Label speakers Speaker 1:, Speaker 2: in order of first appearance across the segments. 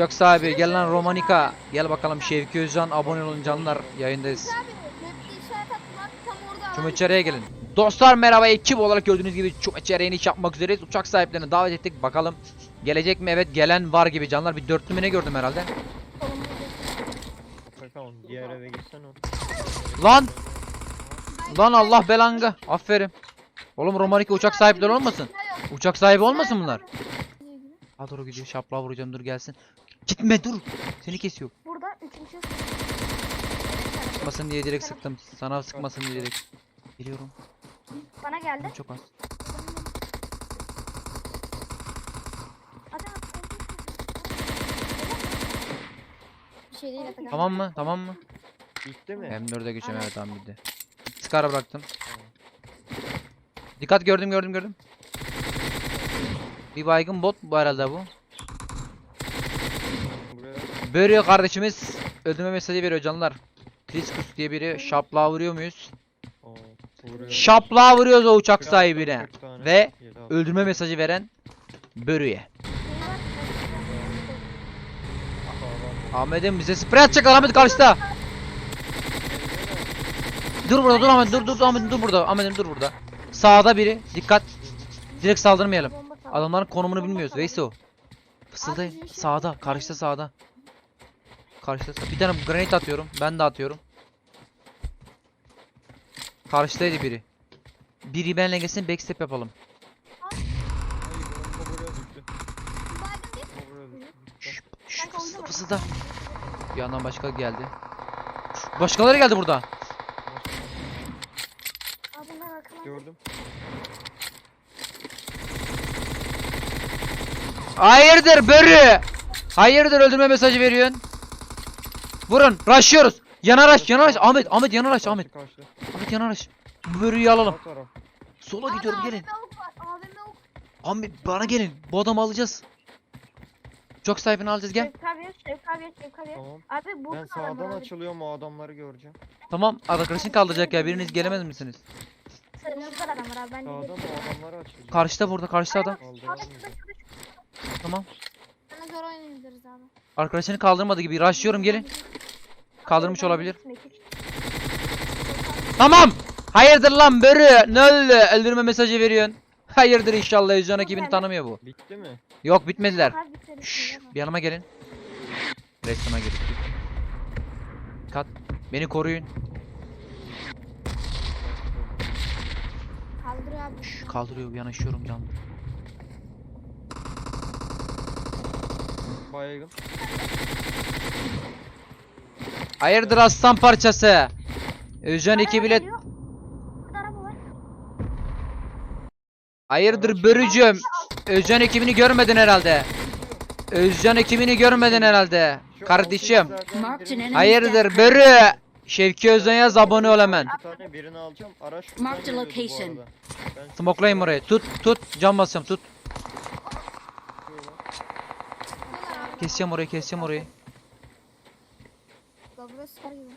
Speaker 1: Uçak sahibi gel lan Romanika. Gel bakalım Şevki Özcan abone olun canlar yayındayız.
Speaker 2: Abi map'te işaret attılar tam orada.
Speaker 1: Çum
Speaker 2: abi.
Speaker 1: içeriye gelin. Dostlar merhaba ekip olarak gördüğünüz gibi çum içeriye iniş yapmak üzereyiz. Uçak sahiplerini davet ettik bakalım. Gelecek mi? Evet gelen var gibi canlar. Bir dörtlü mü ne gördüm herhalde.
Speaker 3: Diğer eve.
Speaker 1: Lan! Lan Allah belangı. Aferin. Oğlum Romanika uçak sahipleri olmasın? Uçak sahibi olmasın bunlar? Ha doğru gidiyor. Şaplığa vuracağım dur gelsin. Gitme dur. Seni kesiyor.
Speaker 2: Burada üçüncü
Speaker 1: Sıkmasın diye direkt sıktım. Sana sıkmasın diye direkt. Geliyorum.
Speaker 2: bana geldi.
Speaker 1: Çok az.
Speaker 2: Bir şey değil Atakan.
Speaker 1: Tamam mı? Tamam mı?
Speaker 3: Bitti mi?
Speaker 1: M4'e geçeceğim
Speaker 2: Aynen.
Speaker 1: evet tamam bildi. Skara bıraktım. Dikkat gördüm gördüm gördüm. Bir baygın bot bu herhalde bu. Börüyor kardeşimiz. Öldürme mesajı veriyor canlar. Kriskus diye biri şaplığa vuruyor muyuz?
Speaker 3: Vuruyor.
Speaker 1: Şaplığa vuruyoruz o uçak
Speaker 3: Kırk-
Speaker 1: sahibine. Ve öldürme mesajı veren Börü'ye. Ahmet'im bize sprey atacaklar Ahmet karşıda. Dur burada dur Ahmet dur dur dur Ahmet dur burada Ahmet'im dur burada. Sağda biri dikkat. Direkt saldırmayalım. Adamların konumunu bilmiyoruz.
Speaker 2: sal.
Speaker 1: Veyso. Fısıldayın. Sağda. Karşıda sağda. Karşıda Bir tane granit atıyorum. Ben de atıyorum. Karşıdaydı biri. Biri benle gelsin backstep yapalım. Şşş, fısılda fısılda. Bir yandan başka geldi. Başkaları geldi burada.
Speaker 3: Gördüm.
Speaker 1: Hayırdır börü? Hayırdır öldürme mesajı veriyorsun? Vurun. Rushlıyoruz. Yanaraş yanaraş. Ahmet Ahmet yanaraş
Speaker 3: Karşı,
Speaker 1: Ahmet.
Speaker 3: karşı.
Speaker 1: Ahmet yanaraş. Bu börüyü alalım.
Speaker 3: Sağ taraf.
Speaker 1: Sola gidiyorum gelin.
Speaker 2: Ok.
Speaker 1: Ahmet bana gelin. Bu adamı alacağız. Çok sahibini alacağız gel.
Speaker 2: Abi, Şevk abi.
Speaker 3: Tamam.
Speaker 2: Abi bu
Speaker 3: Ben sağdan
Speaker 2: abi.
Speaker 3: açılıyorum o adamları göreceğim.
Speaker 1: Tamam arkadaşın kaldıracak ya biriniz gelemez misiniz?
Speaker 2: Sarımızlar adam var abi ben de
Speaker 3: Sağdan
Speaker 2: geliyorum.
Speaker 3: o adamları açılacağım.
Speaker 1: Karşıda burada karşıda adam. Tamam.
Speaker 2: Zor oynayabiliriz abi.
Speaker 1: Arkadaşını kaldırmadı gibi. Rushlıyorum gelin. Kaldırmış olabilir. Tamam. Hayırdır lan börü? Ne oldu? Öldürme mesajı veriyorsun. Hayırdır inşallah Özcan ekibini tanımıyor bu.
Speaker 3: Bitti mi?
Speaker 1: Yok bitmediler. Şşş, bir yanıma gelin. Restorana gelin. Kat. Beni koruyun.
Speaker 2: Kaldır abi.
Speaker 1: Şşş, kaldırıyor yanaşıyorum canım.
Speaker 3: Baygın.
Speaker 1: Hayırdır aslan parçası? Özcan
Speaker 2: geliyor. Burada araba var.
Speaker 1: Hayırdır börücüm? Özcan ekibini görmedin herhalde. Özcan ekibini görmedin herhalde.
Speaker 3: Şu
Speaker 1: Kardeşim.
Speaker 3: altındakilerden
Speaker 4: Marked an
Speaker 3: birini-
Speaker 4: enemy
Speaker 1: Hayırdır börü? Şevki Özcan yaz abone ol hemen.
Speaker 3: Bir tane birini alacağım. Araç
Speaker 4: location.
Speaker 1: Smoklayın orayı. Tut tut. Cam basacağım tut. Keseceğim orayı keseceğim orayı.
Speaker 2: Dobra sıkar gibi.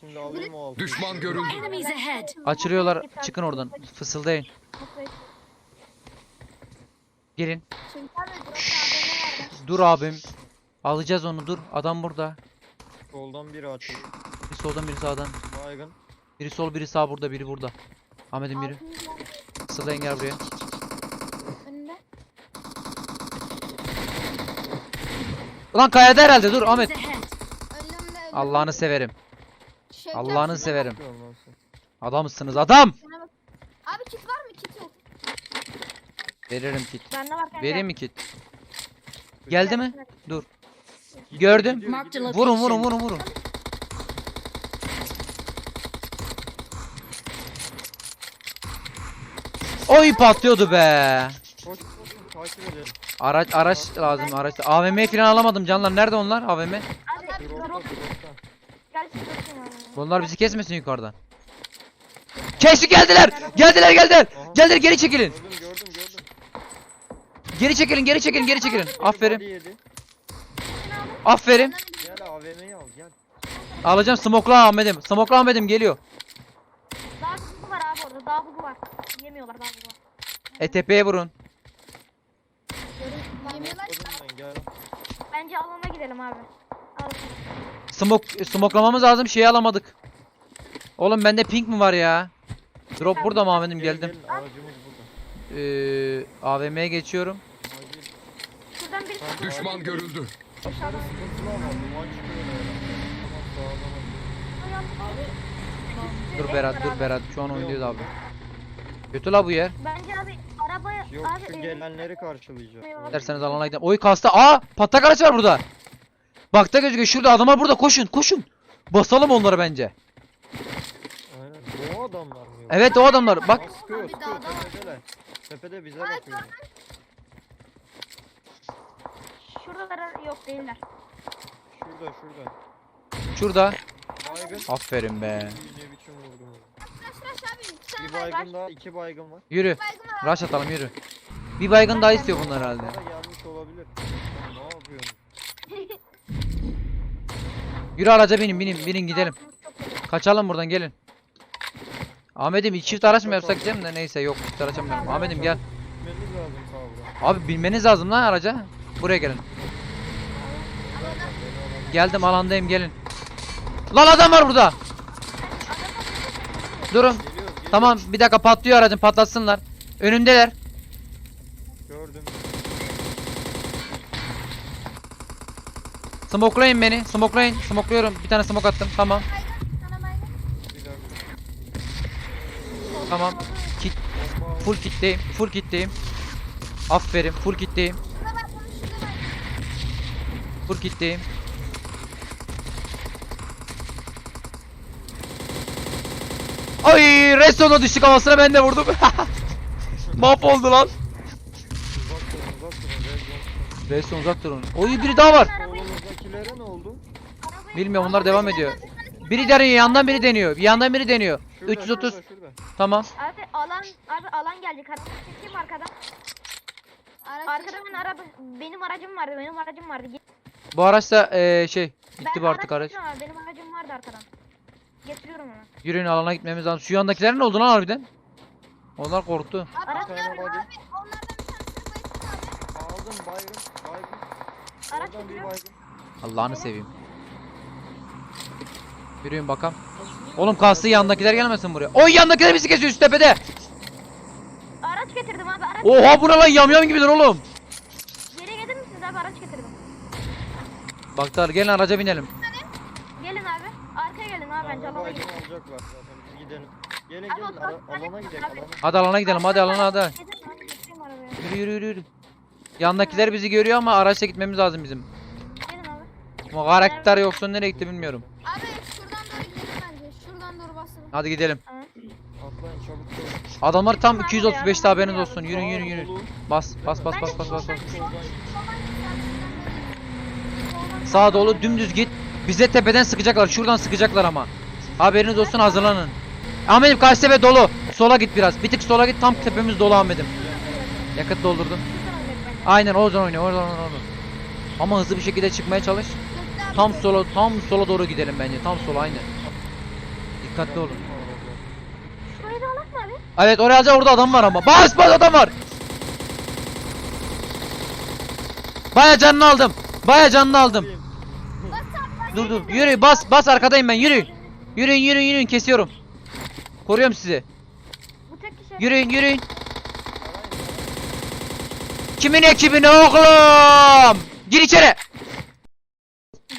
Speaker 3: Şimdi alayım o altı.
Speaker 5: Düşman görüldü.
Speaker 4: Enemies ahead.
Speaker 1: Açılıyorlar. Çıkın oradan. Fısıldayın. Gelin. Dur abim. Alacağız onu dur. Adam burada.
Speaker 3: Soldan biri açıldı.
Speaker 1: Biri soldan biri sağdan.
Speaker 3: Baygın.
Speaker 1: Biri sol biri sağ burada biri burada. Ahmet'in biri. Fısıldayın gel buraya. Ulan kayada herhalde dur Ahmet. Allah'ını severim. Allah'ını severim.
Speaker 3: Lan.
Speaker 1: Adamsınız adam.
Speaker 2: Abi kit var mı? Kit yok.
Speaker 1: Veririm kit.
Speaker 2: Bende var kanka.
Speaker 1: Vereyim mi kit? Geldi mi? Dur. Gördüm. Vurun vurun vurun vurun. Oy patlıyordu be.
Speaker 3: Koş koş koş, takip edelim.
Speaker 1: Araç araç lazım araç. AVM falan alamadım canlar. Nerede onlar AVM?
Speaker 2: Drop. Gel abi.
Speaker 1: Bunlar bizi kesmesin yukarıdan. Kesti geldiler. Geldiler geldiler. Geldiler geri çekilin.
Speaker 3: Gördüm gördüm gördüm.
Speaker 1: Geri çekilin geri çekilin geri çekilin. Aferin.
Speaker 3: yedi.
Speaker 1: Aferin.
Speaker 3: Gel AVM'yi al gel.
Speaker 1: Alacağım smokla Ahmet'im. Smokla Ahmet'im geliyor.
Speaker 2: Daha bugu var abi orada. Daha bugu var. Yemiyorlar daha bugu var.
Speaker 1: E tepeye vurun.
Speaker 2: Yemiyorlar ki.
Speaker 3: Atladım ben gel.
Speaker 2: Ben Bence alana gidelim abi.
Speaker 1: Smoke, smoklamamız lazım. Şeyi alamadık. Oğlum bende pink mi var ya? Drop burada mı Ahmet'im geldim.
Speaker 3: gelin, Aracımız burada.
Speaker 1: Ee, AVM'ye geçiyorum.
Speaker 3: Acil.
Speaker 2: Şuradan bir
Speaker 4: Düşman görüldü.
Speaker 3: Sıkıntılı ama.
Speaker 1: Dur Berat dur Berat. Şu an oynuyoruz abi. Kötü la bu yer.
Speaker 2: Bence abi arabaya
Speaker 3: Yok
Speaker 2: abi
Speaker 3: şu gelenleri karşılayacağız.
Speaker 1: Derseniz alana gidelim. Oy kasta. Aa patlak araç var burada. Bakta gözüküyor. Şurada adamlar burada. Koşun koşun. Basalım onları bence.
Speaker 3: Aynen. O adamlar mı yok?
Speaker 1: Evet o adamlar. Bak.
Speaker 3: Sıkıyor sıkıyor
Speaker 5: da
Speaker 3: tepedeler. Tepede bize bakıyor.
Speaker 2: Şuralara yok değiller.
Speaker 3: Şurada şurada.
Speaker 1: Şurada.
Speaker 3: Baygın.
Speaker 1: Aferin be.
Speaker 3: İyi, Ne biçim vurdum.
Speaker 5: Rush rush abi. İki tane
Speaker 3: Bir
Speaker 5: var.
Speaker 3: baygın daha iki baygın var.
Speaker 1: Yürü.
Speaker 5: Baygın.
Speaker 1: Rush atalım yürü. Bir baygın daha istiyor bunlar herhalde.
Speaker 3: Bana gelmiş olabilir. Sen ne yapıyorsun?
Speaker 1: Yürü araca binin binin binin gidelim. Kaçalım buradan gelin. Ahmet'im iki çift araç mı yapsak diyeceğim de neyse yok çift araç yapmayalım. Ahmet'im gel.
Speaker 3: Gitmeniz lazım kavra.
Speaker 1: Abi binmeniz lazım lan araca. Buraya gelin. Geldim alandayım gelin. Lan adam var burada. Durun. Tamam bir dakika patlıyor aracın patlatsınlar. Önümdeler.
Speaker 3: Gördüm.
Speaker 1: Smoklayın beni. Smoklayın. Smokluyorum. Bir tane smoke attım. Tamam. Tamam. Kit, full kitleyim. Full kitleyim. Aferin. Full kitleyim. Full kitleyim. Restorana düştük havasına ben de vurdum. Mahvoldu lan.
Speaker 3: durun uzak durun.
Speaker 1: Oy biri daha var.
Speaker 3: Ne oldu?
Speaker 1: Bilmiyorum onlar devam ediyor. Biri deniyor yandan biri deniyor. Bir yandan biri deniyor.
Speaker 3: Şurada,
Speaker 1: 330.
Speaker 3: Şurada, şurada.
Speaker 1: Tamam.
Speaker 2: Abi alan abi alan geldi. Kim arkadan?
Speaker 5: Araç
Speaker 2: Arkada ben araba benim aracım vardı. Benim aracım vardı.
Speaker 1: Bu araç da eee, şey gitti
Speaker 2: Ben
Speaker 1: bu artık araç.
Speaker 2: Benim aracım vardı arkadan. Getiriyorum onu.
Speaker 1: Yürüyün alana gitmemiz lazım. Şu yandakiler ne oldu lan harbiden? Onlar korktu.
Speaker 5: Abi
Speaker 2: Araç
Speaker 5: abi onlardan bir tanesini bayılttın abi.
Speaker 3: Aldım baygın. Baygın.
Speaker 2: Araç
Speaker 3: Oradan bir
Speaker 2: gidiyor.
Speaker 3: baygın.
Speaker 1: Allah'ını seveyim. Yürüyün bakalım. Oğlum kastı yandakiler gelmesin buraya. Oy yandakiler bizi kesiyor üst tepede.
Speaker 2: Araç getirdim abi. Araç
Speaker 1: Oha bu ne lan yamyam gibiler oğlum.
Speaker 2: Geri gelir misiniz abi? Araç getirdim.
Speaker 1: Baktılar gelin araca binelim.
Speaker 2: Bence
Speaker 3: Tamam,
Speaker 2: alana
Speaker 3: baygın
Speaker 2: gelin.
Speaker 3: alacaklar zaten. Biz gidelim. Gelin
Speaker 2: Abi,
Speaker 3: gelin
Speaker 2: o-
Speaker 3: ara-
Speaker 2: o-
Speaker 3: alana gidelim
Speaker 2: abi.
Speaker 3: alana.
Speaker 1: Hadi alana gidelim hadi alana hadi.
Speaker 2: Arabaya.
Speaker 1: Yürü yürü yürü. yürü. Yandakiler bizi görüyor ama araçla gitmemiz lazım bizim.
Speaker 2: Gelin abi.
Speaker 1: Ama karakter yoksa nereye gitti bilmiyorum.
Speaker 5: Abi şuradan doğru gidelim bence. Şuradan doğru basalım.
Speaker 1: Hadi gidelim.
Speaker 3: Atlayın çabuk çabuk.
Speaker 1: Adamlar tam 235'te haberiniz olsun. Yürün yürün
Speaker 3: Sağ
Speaker 1: yürün.
Speaker 3: dolu.
Speaker 1: Bas bas bas bas
Speaker 2: de
Speaker 1: bas bas. bas.
Speaker 5: Soldan git abi. Şuradan doğru.
Speaker 1: Sağa dolu dümdüz git. Bize tepeden sıkacaklar. Şuradan sıkacaklar ama. Haberiniz olsun hazırlanın. Ahmet'im karşı tepe dolu. Sola git biraz. Bir tık sola git. Tam tepemiz dolu Ahmet'im. Yakıt doldurdum. Aynen oradan oynuyor. Oradan oradan. Ama hızlı bir şekilde çıkmaya çalış. Tam sola tam sola doğru gidelim bence. Tam sola aynen. Dikkatli olun. Evet oraya alacağım orada adam var ama. Bas bas adam var. Baya canını aldım. Baya canını aldım. Dur dur. Yürü bas bas arkadayım ben yürü. Yürüyün yürüyün yürüyün kesiyorum. Koruyorum sizi. Yürüyün yürüyün. Kimin ekibine oğlum? Gir içeri.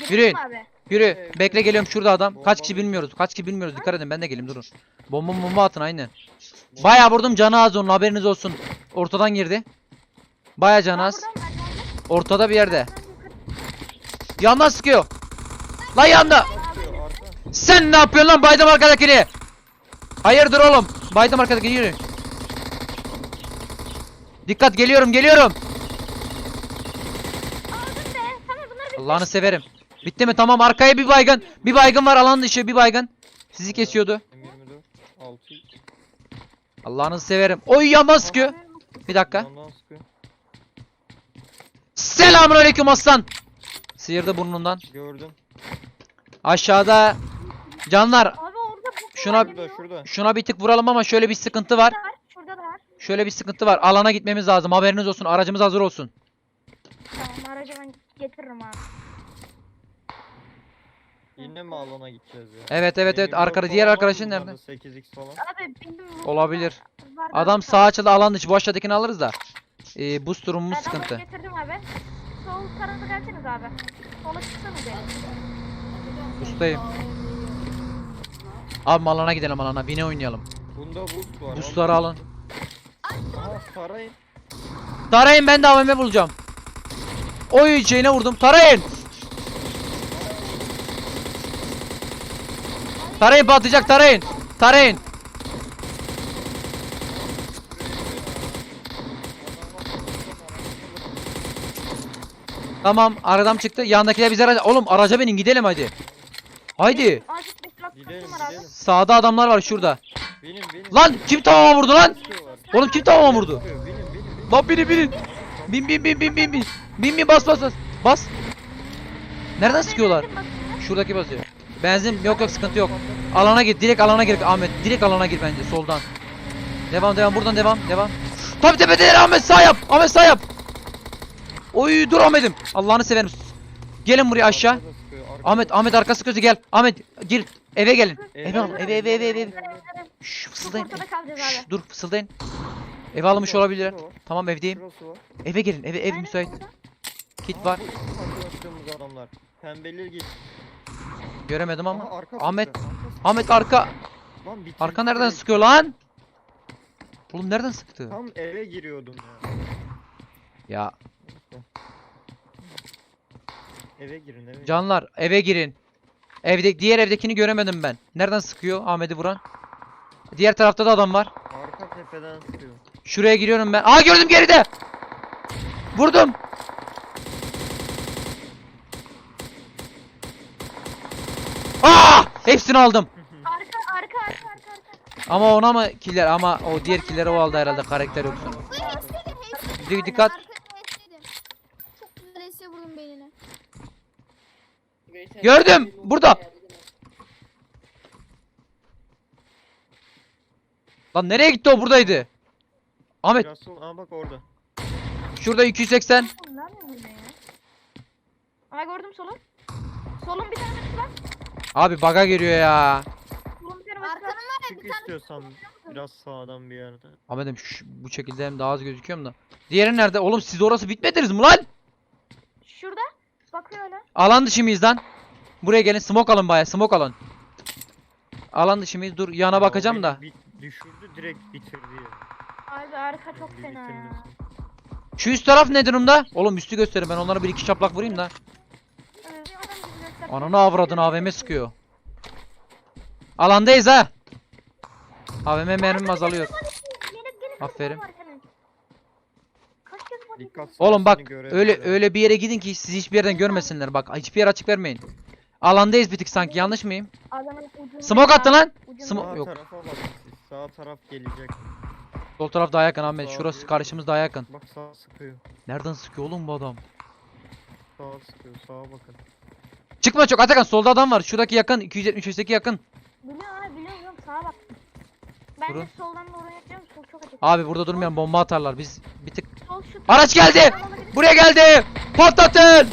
Speaker 1: Yürüyün. Yürü. Bekle geliyorum şurada adam. Kaç kişi bilmiyoruz. Kaç kişi bilmiyoruz. Dikkat edin ben de geleyim durun. Bomba bomba atın aynen. Bayağı vurdum canı az onun haberiniz olsun. Ortadan girdi. Bayağı canı az. Ortada bir yerde. Yandan sıkıyor. Lan yanda. Sen ne yapıyorsun lan baydım arkadakini? Hayırdır oğlum? Baydım arkadakini yürü. Dikkat geliyorum geliyorum.
Speaker 2: Aldım be. Tamam bunlar bitti.
Speaker 1: Allah'ını severim. Bitti mi? Tamam arkaya bir baygın. Bir baygın var alan dışı bir baygın. Sizi kesiyordu.
Speaker 3: M24 6
Speaker 1: Allah'ını severim. Oy yandan sıkıyor. Bir dakika. Selamünaleyküm aslan. Sıyırdı burnundan.
Speaker 3: Gördüm.
Speaker 1: Aşağıda canlar
Speaker 2: Abi orada bu
Speaker 1: Şuna-
Speaker 3: Şurada şurada.
Speaker 1: şuna bir tık vuralım ama şöyle bir sıkıntı var.
Speaker 2: Şurada var. Şurada da var.
Speaker 1: Şöyle bir sıkıntı var. Alana gitmemiz lazım. Haberiniz olsun. Aracımız hazır olsun.
Speaker 2: Tamam aracı ben getiririm abi.
Speaker 3: Yine mi alana gideceğiz ya?
Speaker 1: Evet evet evet arkada diğer arkadaşın
Speaker 3: var
Speaker 1: nerede?
Speaker 3: mı bunlarda 8x falan.
Speaker 2: Abi benim
Speaker 1: Olabilir.
Speaker 2: var
Speaker 1: Adam
Speaker 2: abi,
Speaker 1: sağ açılı alan dışı bu aşağıdakini alırız da. Ee, boost durumumuz
Speaker 2: Ben
Speaker 1: sıkıntı.
Speaker 2: getirdim abi. Sol tarafa gelseniz abi. Sola çıksana bir.
Speaker 1: Ustayım. Abi alana gidelim alana. Bine oynayalım.
Speaker 3: Bunda boost var.
Speaker 1: Boostları alın.
Speaker 3: Aha sarayın.
Speaker 1: Tarayın ben de AVM bulacağım. Oy şeyine vurdum. Tarayın. Tarayın patlayacak tarayın. Tarayın. Tamam aradan çıktı. Yandakiler bize araca... Oğlum araca binin gidelim hadi. Haydi.
Speaker 2: Azıcık bir silah
Speaker 3: Gidelim
Speaker 2: sıkıntım var abi.
Speaker 3: gidelim.
Speaker 1: Sağda adamlar var şurada.
Speaker 3: Benim benim.
Speaker 1: Lan kim tamama vurdu lan? Oğlum kim tamama vurdu?
Speaker 3: Benim benim benim.
Speaker 1: Lan binin binin. Bin bin bin bin bin bin. Bin bin bas bas bas. Bas. Nereden sıkıyorlar? Şuradaki basıyor. Benzin yok yok sıkıntı yok. Alana gir. Direkt alana gir Ahmet. Direkt alana gir bence soldan. Devam devam buradan devam devam. Tabi tepedeler Ahmet sağ yap. Ahmet sağ yap. Oy dur Ahmet'im. Allah'ını severim. Gelin buraya aşağı.
Speaker 3: Arkada sıkıyor, arkada
Speaker 1: Ahmet Ahmet arkası közü gel. Ahmet gir. Eve gelin.
Speaker 3: Eve
Speaker 1: Eve alın. Eve eve eve eve.
Speaker 2: Çok
Speaker 1: fısıldayın.
Speaker 2: ortada kalacağız
Speaker 1: Şşş,
Speaker 2: abi.
Speaker 1: dur fısıldayın. Eve almış olabilir.
Speaker 3: Şurası var,
Speaker 1: Tamam evdeyim.
Speaker 3: Şurası var.
Speaker 1: Eve gelin. Eve ev müsait. Kit var.
Speaker 3: bu ilk arkadaşlarımız adamlar. Pembeli git.
Speaker 1: Göremedim
Speaker 3: Ama arka
Speaker 1: Ahmet.
Speaker 3: sıktı.
Speaker 1: Ahmet arka.
Speaker 3: Lan bitirdi
Speaker 1: Arka nereden sıkıyor lan? Oğlum nereden sıktı?
Speaker 3: Tam eve giriyordum ya.
Speaker 1: Ya
Speaker 3: Eve girin eve.
Speaker 1: canlar eve girin. Evde diğer evdekini göremedim ben. Nereden sıkıyor Ahmet'i vuran? Diğer tarafta da adam var.
Speaker 3: Arka tepeden sıkıyor.
Speaker 1: Şuraya giriyorum ben. Aa gördüm geride. Vurdum. Aa! Hepsini aldım.
Speaker 2: Arka arka arka arka arka.
Speaker 1: Ama ona mı killer ama o diğer killeri o aldı herhalde karakter yoksun. Dik- dikkat.
Speaker 5: arkada hepsiydim. Çok güzel esiyor vurdum beynine.
Speaker 1: Gördüm. Burada. Lan nereye gitti o buradaydı. Ahmet
Speaker 3: Biraz sol. Aa bak orada.
Speaker 1: şurada 280.
Speaker 2: Oğlum Nerede bu ne ya? Aa gördüm solun. Solun bir tane var.
Speaker 1: Abi baga giriyor ya.
Speaker 2: Solun bir tane var.
Speaker 5: Arkanın var ya
Speaker 3: Çık
Speaker 5: bir tane.
Speaker 3: istiyorsan biraz sağdan bir yerde.
Speaker 1: Ahmet'im şu- bu şekilde hem daha az gözüküyorum da. Diğeri nerede? Oğlum siz orası bitmediniz mi lan?
Speaker 2: Şurada. Bakıyor öyle.
Speaker 1: Alan dışı mıyız lan? Buraya gelin smoke alın baya smoke alın. Alan dışı mıyız? Dur yana
Speaker 3: Ya, o
Speaker 1: bakacağım
Speaker 3: beni
Speaker 1: da.
Speaker 3: bit- düşürdü direkt bitirdi ya.
Speaker 2: Abi arka çok
Speaker 3: Bir
Speaker 2: fena ya.
Speaker 1: Şu üst taraf ne durumda? Oğlum üstü gösterin ben onlara bir iki çaplak vurayım da.
Speaker 2: Evet, bir adam gibi göster-
Speaker 1: Ananı avradını AVM sıkıyor. Alandayız ha. AVM mermim azalıyor.
Speaker 2: Gelip gelip
Speaker 1: Aferin.
Speaker 2: Kaç kez?
Speaker 3: Dikkat
Speaker 1: Oğlum bak
Speaker 3: seni
Speaker 1: öyle öyle bir yere gidin ki sizi hiçbir yerden görmesinler. Bak hiçbir yer açık vermeyin. Alandayız bir tık sanki yanlış mıyım?
Speaker 2: Adamın ucunda.
Speaker 1: Smoke attı lan.
Speaker 2: Ucunda.
Speaker 1: Smoke- yok.
Speaker 3: tarafa. Sağ taraf gelecek.
Speaker 1: Sol taraf daha yakın Ahmet. Şurası karşımız daha yakın.
Speaker 3: Bak sağ sıkıyor.
Speaker 1: Nereden sıkıyor oğlum bu adam?
Speaker 3: Sağ sıkıyor. Sağa bakın.
Speaker 1: Çıkma çok Atakan solda adam var. Şuradaki yakın 273'teki yakın.
Speaker 2: Biliyorum abi biliyorum sağa bak. Ben
Speaker 1: Durun.
Speaker 2: de soldan doğru yapacağım sol çok açık.
Speaker 1: Abi burada durmayan bomba atarlar. Biz bir tık
Speaker 2: Sol şu.
Speaker 1: Araç geldi. Buraya geldi. Patlatın.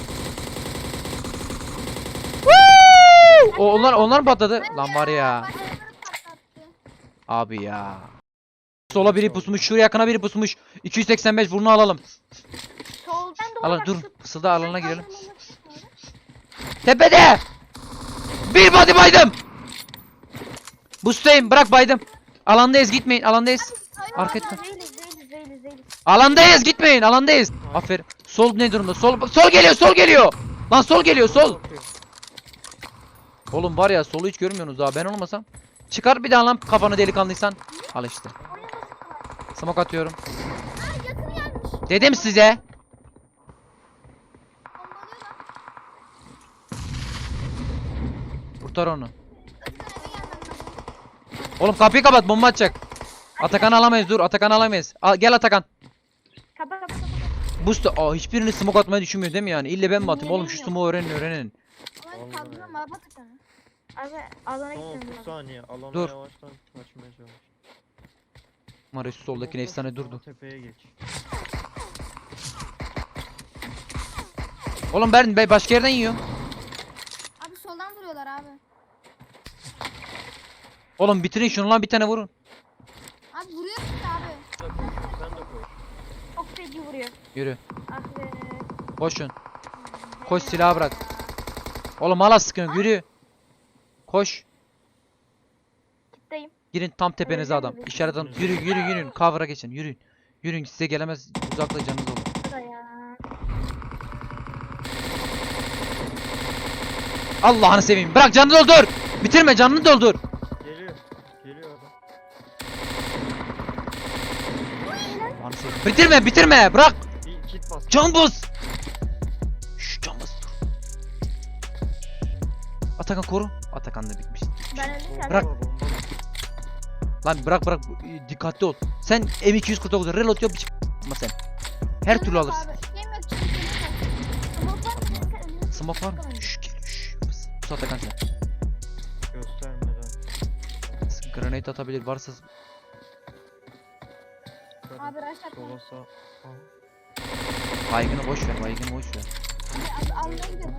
Speaker 1: O onlar onlar mı patladı? Lan var ya. Abi ya. Sola biri pusmuş, şuraya yakına biri pusmuş. 285 bunu alalım.
Speaker 2: Soldan doğru
Speaker 1: Al
Speaker 2: bak,
Speaker 1: dur, fısılda alana girelim. Tepede! Bir body baydım. Boostayım, bırak baydım. Alandayız, gitmeyin, alandayız. Arka
Speaker 5: hayır,
Speaker 1: et-
Speaker 2: Zeyliz zeyliz zeyliz zeyliz.
Speaker 1: Alandayız, gitmeyin, alandayız. Aferin. Sol ne durumda? Sol sol geliyor, sol geliyor. Lan sol geliyor, sol. Oğlum var ya solu hiç görmüyorsunuz daha ben olmasam. Çıkar bir daha lan kafanı delikanlıysan. Al işte. Smoke atıyorum. Dedim size. Kurtar onu. Oğlum kapıyı kapat bomba atacak. Atakan alamayız dur Atakan alamayız. Al, gel Atakan.
Speaker 2: Kapa kapa kapa.
Speaker 1: Boost. Aa hiçbirini smoke atmayı düşünmüyor değil mi yani? İlle ben mi atayım oğlum şu smoke öğrenin öğrenin.
Speaker 5: Ama
Speaker 3: Vallahi
Speaker 5: kaldırma
Speaker 3: ya.
Speaker 5: abi Atakan'ı.
Speaker 2: Abi alana
Speaker 3: Son
Speaker 2: gitmem
Speaker 3: 30
Speaker 2: lazım.
Speaker 3: saniye. Alana
Speaker 1: Dur.
Speaker 3: yavaştan kaçmaya çalış.
Speaker 1: Mara şu soldakine efsane durdu.
Speaker 3: Tepeye geç.
Speaker 1: Oğlum ben, ben başka yerden yiyorum.
Speaker 5: Abi soldan vuruyorlar abi.
Speaker 1: Oğlum bitirin şunu lan bir tane vurun.
Speaker 5: Abi vuruyor işte abi.
Speaker 3: Sen de koy, sen de koy.
Speaker 2: Çok feci vuruyor.
Speaker 1: Yürü.
Speaker 2: Ah be.
Speaker 1: Koşun. Koş silahı bırak. Oğlum hala sıkıyorsun yürü. Koş.
Speaker 2: Kitleyim.
Speaker 1: Girin tam tepenize adam. İşaret adam. Yürü yürü yürüyün. Cover'a geçin. Yürüyün. Yürüyün size gelemez. Uzakta canınız olur. Allah'ını seveyim. Bırak canını doldur. Bitirme canını doldur.
Speaker 3: Geliyor. Geliyor adam.
Speaker 1: Allah'ını seveyim. Bitirme bitirme. Bırak.
Speaker 3: Bir kit bas.
Speaker 1: Can bas. Atakan koru. Atakan da bitmiş.
Speaker 2: Ben öldüm.
Speaker 1: Bırak. Lan bırak bırak. Dikkatli ol. Sen M249 reload yap. hiç Ama sen. Her türlü alırsın.
Speaker 2: Smoke var mı?
Speaker 1: Şşş gel. Şşş. Pıs. Pus Atakan sen.
Speaker 3: Göstermeden.
Speaker 1: Grenade atabilir varsa.
Speaker 5: Abi rush atma.
Speaker 1: Baygını boş ver. Baygını boş ver.
Speaker 5: Abi abi almaya gidiyorum.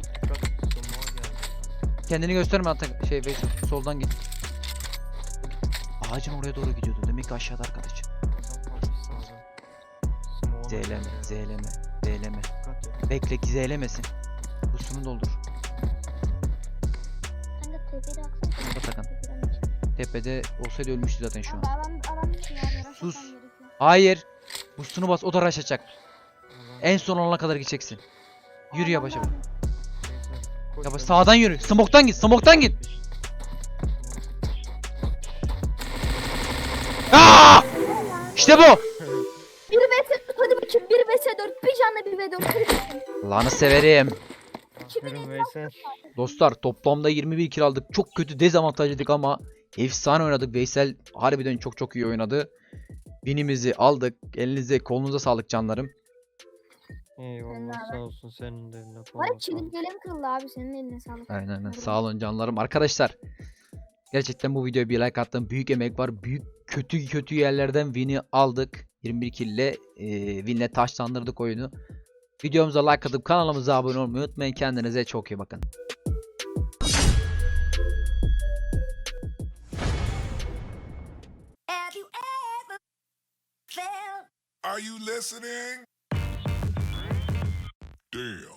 Speaker 1: Kendini gösterme Atakan. Şey Veysel. Soldan git. Ağacın oraya doğru gidiyordu. Demek ki aşağıda arkadaş. Zeleme.
Speaker 3: Dikkat et.
Speaker 1: Bekle ki zelemesin. Busunu doldur. Atakan. Tepede olsaydı ölmüştü zaten şu an. Sus. Hayır. Busunu bas o da rush atacak.
Speaker 3: Ulan,
Speaker 1: En son olana kadar gideceksin. Yürü yavaş yavaş. Yavaş
Speaker 3: hadi.
Speaker 1: sağdan yürü. Smoktan git. Smoktan git. Aa! İşte bu.
Speaker 2: 1 vs 4 hadi bakayım 1 vs 4 bir canla 1 v 4
Speaker 1: Lanı severim.
Speaker 3: Aferin Veysel.
Speaker 1: Dostlar toplamda 21 kill aldık. Çok kötü dezavantajlıydık ama efsane oynadık. Veysel harbiden çok çok iyi oynadı. Winimizi aldık. Elinize kolunuza sağlık canlarım.
Speaker 3: Eyvallah sağ olsun senin de eline
Speaker 5: Var ya kırıldı abi senin eline sağlık.
Speaker 1: Aynen aynen. Sağ olun canlarım. Arkadaşlar gerçekten bu videoya bir like attım. Büyük emek var. Büyük kötü kötü yerlerden win'i aldık. 21 kill ile e, win'le taşlandırdık oyunu. Videomuza like atıp kanalımıza abone olmayı unutmayın. Kendinize çok iyi bakın.
Speaker 6: Are you listening? Damn.